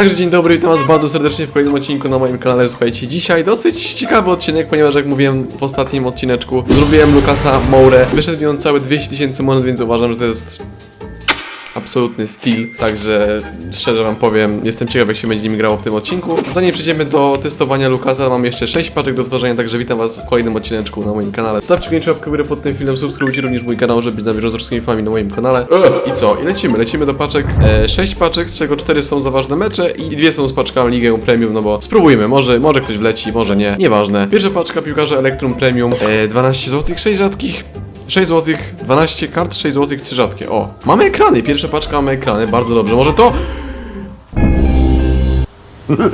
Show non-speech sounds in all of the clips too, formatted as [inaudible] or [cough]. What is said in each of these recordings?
Także dzień dobry, witam was bardzo serdecznie w kolejnym odcinku na moim kanale. Słuchajcie, dzisiaj dosyć ciekawy odcinek, ponieważ jak mówiłem w ostatnim odcineczku, zrobiłem Lukasa Mourę. Wyszedł mi on całe 200 tysięcy monet, więc uważam, że to jest absolutny styl, także szczerze wam powiem, jestem ciekaw jak się będzie nim grało w tym odcinku. Zanim przejdziemy do testowania Lukasa, mam jeszcze 6 paczek do tworzenia, także witam was w kolejnym odcineczku na moim kanale. Stawcie koniecznie łapkę w górę pod tym filmem, subskrybujcie również mój kanał, żeby być na bieżąco z wszystkimi filmami na moim kanale. E, I co? I lecimy, lecimy do paczek. E, 6 paczek, z czego 4 są za ważne mecze i 2 są z paczkami Ligę Premium, no bo spróbujmy, może, może ktoś wleci, może nie, nieważne. Pierwsza paczka piłkarza Elektrum Premium, 12 zł, 6 rzadkich, 6 zł, 12 kart, 6 zł, 3 rzadkie. O, mamy ekrany, pierwsza paczka mamy ekrany, bardzo dobrze. Może to... [laughs]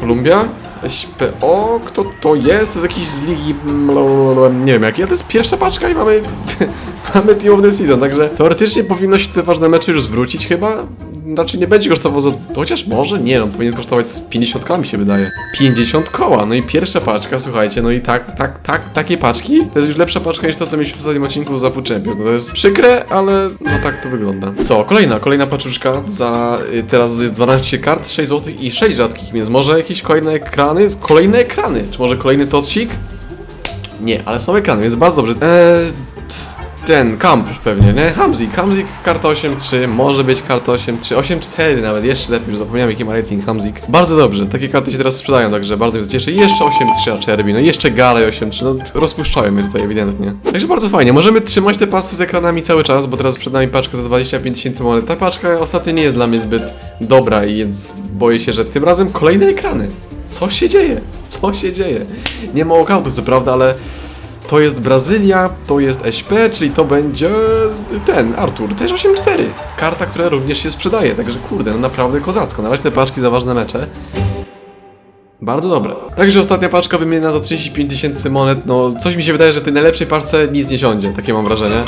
Kolumbia? SPO? Kto to jest? To jest jakiś z ligi... Nie wiem jaki, ale to jest pierwsza paczka i mamy... [laughs] mamy Team of the Season, także teoretycznie powinno się te ważne mecze już zwrócić chyba raczej nie będzie kosztował za... Chociaż może? Nie, on powinien kosztować z 50 mi się wydaje. 50 koła, no i pierwsza paczka, słuchajcie, no i tak, tak, tak, takie paczki? To jest już lepsza paczka niż to, co mieliśmy w ostatnim odcinku za Food Champions. No to jest przykre, ale no tak to wygląda. Co, kolejna, kolejna paczuszka za... Y, teraz jest 12 kart, 6 złotych i 6 rzadkich, więc może jakieś kolejne ekrany? Kolejne ekrany! Czy może kolejny tocik? Nie, ale są ekrany, więc bardzo dobrze. Eee, ten kamp pewnie, nie? Hamzik, Hamzik karta 8.3, może być karta 8.3, 8.4 nawet, jeszcze lepiej, już zapomniałem jaki ma rating Hamzik. Bardzo dobrze, takie karty się teraz sprzedają, także bardzo mnie to cieszy. I jeszcze 8.3 Acerbi, no jeszcze Galej 8.3, no rozpuszczają mnie tutaj ewidentnie. Także bardzo fajnie, możemy trzymać te pasy z ekranami cały czas, bo teraz przed nami paczka za 25 tysięcy monet. Ta paczka ostatnio nie jest dla mnie zbyt dobra, więc boję się, że tym razem kolejne ekrany. Co się dzieje? Co się dzieje? Nie ma okautu, co prawda, ale to jest Brazylia, to jest SP, czyli to będzie ten, Artur, też 8-4. Karta, która również się sprzedaje, także kurde, no naprawdę kozacko. Na razie te paczki za ważne mecze. Bardzo dobre. Także ostatnia paczka wymieniona za 35 tysięcy monet. No, coś mi się wydaje, że w tej najlepszej paczce nic nie siądzie. Takie mam wrażenie.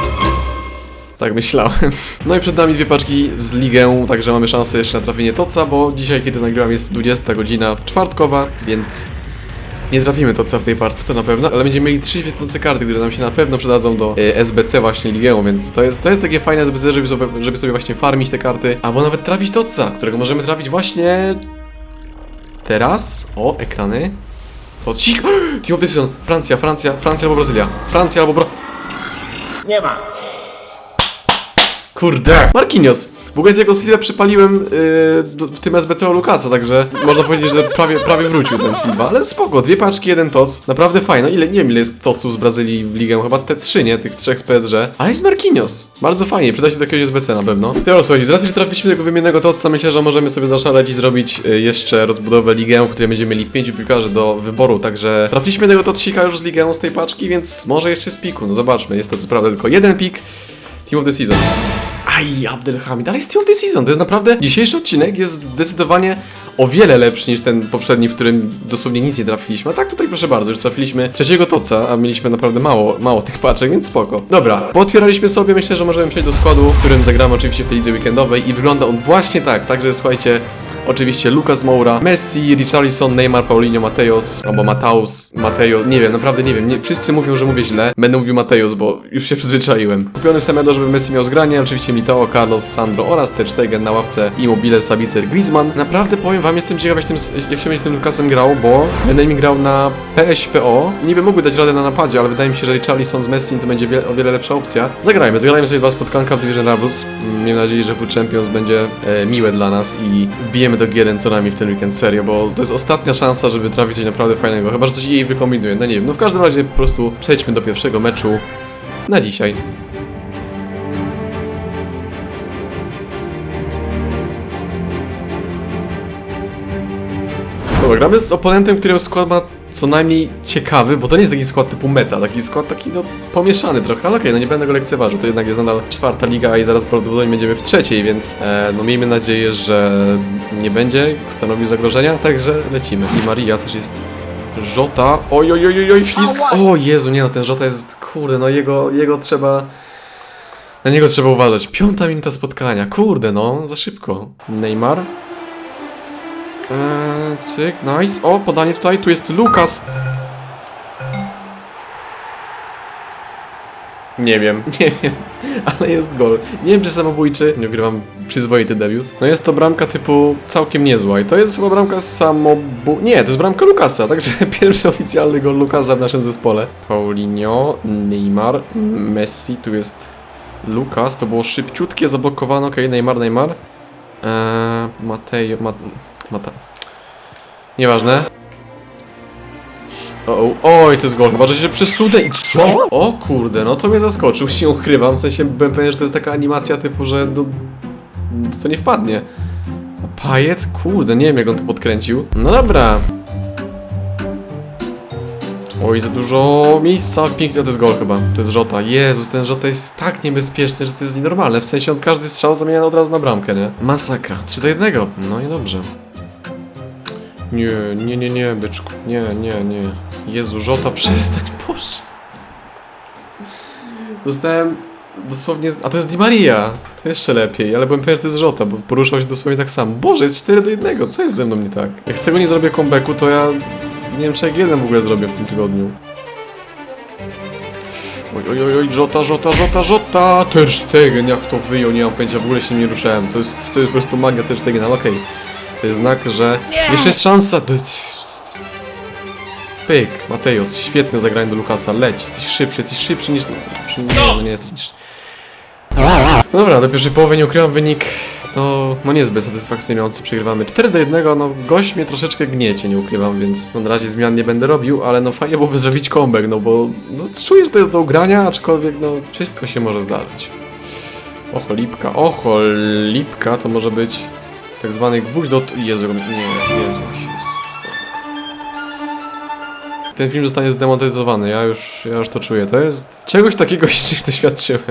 Tak myślałem. [laughs] No i przed nami dwie paczki z ligę, także mamy szansę jeszcze na trafienie toca, bo dzisiaj, kiedy nagrywam, jest 20 godzina czwartkowa, więc nie trafimy to co w tej partii to na pewno, ale będziemy mieli trzy świecące karty, które nam się na pewno przydadzą do e, SBC właśnie Ligieum, więc to jest, to jest takie fajne SBC, żeby sobie, żeby sobie właśnie farmić te karty, albo nawet trafić Totsa, którego możemy trafić właśnie... Teraz? O, ekrany. To cik! Team of the Francja, Francja, Francja albo Brazylia. Francja albo Bra... Nie ma. Kurde! Marquinhos! W ogóle jego Silva przypaliłem yy, w tym SBC O Lukasa, także można powiedzieć, że prawie, prawie wrócił ten Silva. Ale spoko, dwie paczki, jeden toc, naprawdę fajno. Ile, nie wiem ile jest toców z Brazylii w ligę, chyba te trzy, nie? Tych trzech z PSG. Ale jest Marquinhos, bardzo fajnie, przyda się do jakiegoś SBC na pewno. Teraz słuchajcie, z racji, że trafiliśmy tego wymiennego toca, myślę, że możemy sobie zaszaleć i zrobić y, jeszcze rozbudowę ligę, w której będziemy mieli pięciu piłkarzy do wyboru, także trafiliśmy do tego tocika już z ligę z tej paczki, więc może jeszcze z piku, no zobaczmy, jest to co prawda tylko jeden pik Team of the Season. Aj, Abdelhamid, ale jest Tilted Season, to jest naprawdę... Dzisiejszy odcinek jest zdecydowanie o wiele lepszy niż ten poprzedni, w którym dosłownie nic nie trafiliśmy. A tak tutaj proszę bardzo, już trafiliśmy trzeciego toca, a mieliśmy naprawdę mało, mało tych paczek, więc spoko. Dobra, potwieraliśmy sobie, myślę, że możemy przejść do składu, w którym zagramy oczywiście w tej lidze weekendowej i wygląda on właśnie tak, także słuchajcie, oczywiście Lucas Moura, Messi, Richarlison, Neymar, Paulinho, Mateos, albo Mataus, Mateo, nie wiem, naprawdę nie wiem, nie, wszyscy mówią, że mówię źle, będę mówił Mateos, bo już się przyzwyczaiłem. Kupiony Semedo, żeby Messi miał zgranie, oczywiście Militao, Carlos, Sandro oraz Ter Stegen na ławce, Immobile, Sabicer, Griezmann. Naprawdę powiem wam, jestem ciekaw jak, jak się będzie tym Lucasem grał, bo będę mi grał na PSPO, niby mógłby dać radę na napadzie, ale wydaje mi się, że Richarlison z Messi to będzie wie, o wiele lepsza opcja. Zagrajmy, zagrajmy sobie dwa spotkanka w Division Rivals, mm, miejmy nadzieję, że w Champions będzie e, miłe dla nas i wbijemy do G1 co najmniej w ten weekend, serio, bo to jest ostatnia szansa, żeby trafić coś naprawdę fajnego, chyba, że coś jej wykombinuje, no nie wiem, no w każdym razie po prostu przejdźmy do pierwszego meczu na dzisiaj. Dobra, gramy z oponentem, którego skład ma co najmniej ciekawy, bo to nie jest taki skład typu meta, taki skład taki no pomieszany trochę, ale okej, okay, no nie będę go lekceważył, to jednak jest nadal czwarta liga i zaraz prawdopodobnie będziemy w trzeciej, więc e, no miejmy nadzieję, że nie będzie stanowił zagrożenia, także lecimy. I Maria też jest Żota. Oj, oj, oj, oj, ślisk. O Jezu, nie no, ten Żota jest, kurde, no jego, jego trzeba... Na niego trzeba uważać. Piąta minuta spotkania, kurde no, za szybko. Neymar, Eee, cyk, nice. O, podanie tutaj, tu jest Lukas. Nie wiem, [laughs] nie wiem, ale jest gol. Nie wiem, czy samobójczy. Nie grywam przyzwoity debiut. No jest to bramka typu całkiem niezła i to jest chyba bramka samobu... Nie, to jest bramka Lukasa, także [laughs] pierwszy oficjalny gol Lukasa w naszym zespole. Paulinho, Neymar, Messi, tu jest Lukas. To było szybciutkie, zablokowane. Okej, okay, Neymar, Neymar. Eee, Mateo, Mat Mata... Nieważne. O, oj, to jest gol, chyba, że się przesudę i co? O kurde, no to mnie zaskoczył, [laughs] się ukrywam, w sensie byłem pewien, że to jest taka animacja typu, że do, nie wpadnie. A Pajet? Kurde, nie wiem jak on to podkręcił. No dobra. Oj, za dużo miejsca, pięknie, to jest gol chyba, to jest Żota. Jezus, ten Żota jest tak niebezpieczny, że to jest nienormalne, w sensie on każdy strzał zamienia od razu na bramkę, nie? Masakra, 3 do 1, no i dobrze. Nie, nie, nie, nie, byczku. Nie, nie, nie. Jezu, Żota, [laughs] przestań, Boże. Zostałem dosłownie... z- A to jest Di Maria. To jeszcze lepiej, ale byłem pewien, że to jest Żota, bo poruszał się dosłownie tak samo. Boże, jest 4 do 1, co jest ze mną nie tak? Jak z tego nie zrobię comebacku, to ja... Nie wiem, czy jak jeden w ogóle zrobię w tym tygodniu. Oj, oj, oj, oj, Żota, Żota, Żota, Żota! Ter Stegen, jak to wyjął, nie mam pojęcia, w ogóle się nie ruszałem. To jest, to jest po prostu magia Ter Stegen, ale okej. To jest znak, że jeszcze jest szansa. Pyk, Matejos, świetne zagranie do Lukasa, leć, jesteś szybszy, jesteś szybszy niż... Nie, no nie jesteś. No dobra, do pierwszej połowy nie ukrywam wynik, no, no niezbyt satysfakcjonujący, przegrywamy 4 do 1, no gość mnie troszeczkę gniecie, nie ukrywam, więc no, na razie zmian nie będę robił, ale no fajnie byłoby zrobić comeback, no bo no, czuję, że to jest do ugrania, aczkolwiek no wszystko się może zdarzyć. Oho, lipka, oho, lipka, to może być tak zwany gwóźdź do... Jezu, nie, Jezu, Jezus. Ten film zostanie zdemonetyzowany, ja już, ja już to czuję. To jest czegoś takiego [laughs] jeszcze doświadczyłem.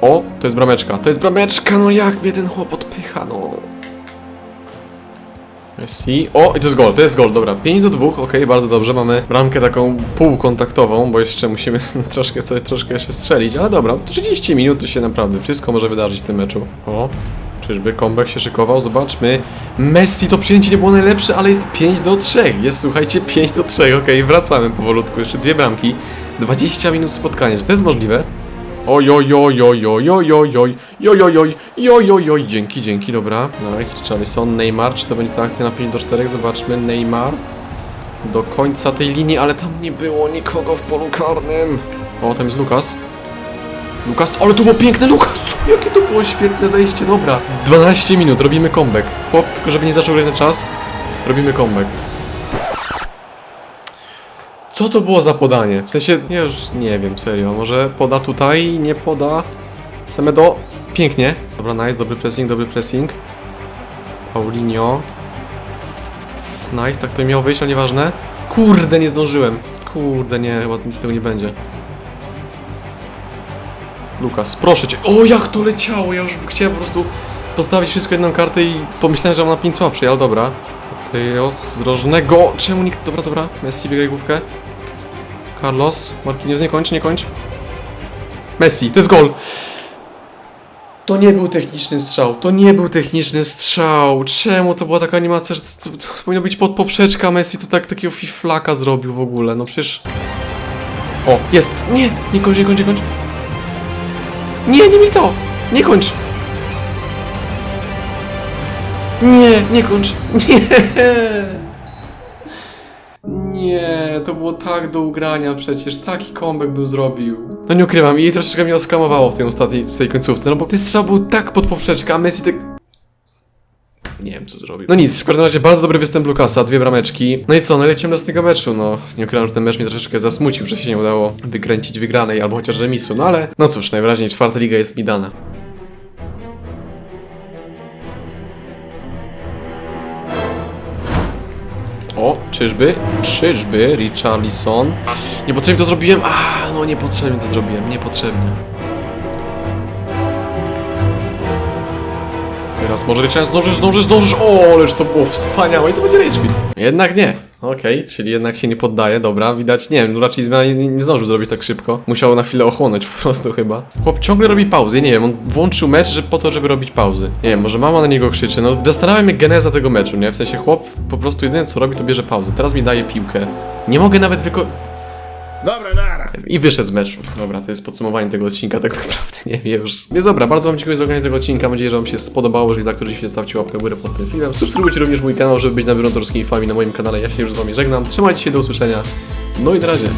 O, to jest brameczka, to jest brameczka, no jak mnie ten chłop odpycha, no. Messi. O, i to jest gol, to jest gol, dobra. 5 do 2, okej, bardzo dobrze. Mamy bramkę taką półkontaktową, bo jeszcze musimy [laughs] troszkę coś, troszkę jeszcze strzelić, ale dobra, 30 minut to się naprawdę wszystko może wydarzyć w tym meczu. O, czyżby comeback się szykował? Zobaczmy. Messi to przyjęcie nie było najlepsze, ale jest 5 do 3. Jest, słuchajcie, 5 do 3, okej, wracamy powolutku, jeszcze dwie bramki. 20 minut spotkania, czy to jest możliwe? Oj, oj, oj, oj, oj, oj, oj, oj, oj, oj, oj, oj, oj, oj, dzięki, dzięki, dobra. Nice, Richarlison, Neymar, czy to będzie ta akcja na 5 do 4? Zobaczmy, Neymar. Do końca tej linii, ale tam nie było nikogo w polu karnym. O, tam jest Lukas. Lukas, ale to było piękne, Lukas! [laughs] Jakie to było świetne zejście, dobra. 12 minut, robimy comeback. Chłop, tylko żeby nie zaczął grać na czas, robimy comeback. Co to było za podanie? W sensie, ja już nie wiem, serio. Może poda tutaj, nie poda. Semedo, pięknie. Dobra, nice, dobry pressing, dobry pressing. Paulinho. Nice, tak to miało wyjść, ale nieważne. Kurde, nie zdążyłem. Kurde, nie, chyba nic z tego nie będzie. Lukas, proszę cię. O, jak to leciało! Ja już chciałem po prostu postawić wszystko jedną kartę i pomyślałem, że mam na 5 słabszej, ale dobra. Teos z. Czemu nikt. Dobra, dobra. Messi wygraj główkę. Carlos. Marquinhos, nie kończ, nie kończ. Messi, to jest gol! To nie był techniczny strzał, to nie był techniczny strzał. Czemu to była taka animacja, że to, to, to powinno być pod poprzeczka, Messi to tak takiego fiflaka zrobił w ogóle, no przecież... O, jest! Nie! Nie kończ, nie kończ, nie kończ! Nie, nie mi to! Nie kończ! Nie, nie kończ! Nie! Nie, to było tak do ugrania przecież, taki comeback bym zrobił. No nie ukrywam, i troszeczkę mnie oskamowało w tej ostatniej, w tej końcówce, no bo ten strzał był tak pod poprzeczkę, a Messi tak... Nie wiem co zrobił. No nic, w każdym razie bardzo dobry występ Lukasa, dwie brameczki. No i co, no lecimy do tego meczu, no. Nie ukrywam, że ten mecz mnie troszeczkę zasmucił, że się nie udało wykręcić wygranej, albo chociaż remisu, no ale... No cóż, najwyraźniej czwarta liga jest mi dana. O, czyżby? Czyżby? Richarlison. Niepotrzebnie to zrobiłem. A, no niepotrzebnie to zrobiłem, niepotrzebnie. Teraz może Richarlison zdążysz, zdążysz, zdążysz. O, ależ to było wspaniałe i to będzie rage quit. Jednak nie. Okej, czyli jednak się nie poddaje, dobra, widać, nie wiem, no raczej zmiany nie, nie zdążył zrobić tak szybko. Musiał na chwilę ochłonąć po prostu chyba. Chłop ciągle robi pauzy, nie wiem, on włączył mecz że po to, żeby robić pauzy. Nie wiem, może mama na niego krzyczy, no zastanawiam mnie geneza tego meczu, nie? W sensie chłop po prostu jedyne co robi to bierze pauzę. Teraz mi daje piłkę. Nie mogę nawet wyko... Dobra, nara. I wyszedł z meczu. Dobra, to jest podsumowanie tego odcinka, tak naprawdę nie wiem już. Więc dobra, bardzo wam dziękuję za oglądanie tego odcinka, mam nadzieję, że wam się spodobało, jeżeli tak, to oczywiście stawcie łapkę w górę pod tym filmem. Subskrybujcie również mój kanał, żeby być na bieżąco z na moim kanale. Ja się już z wami żegnam, trzymajcie się, do usłyszenia. No i na razie.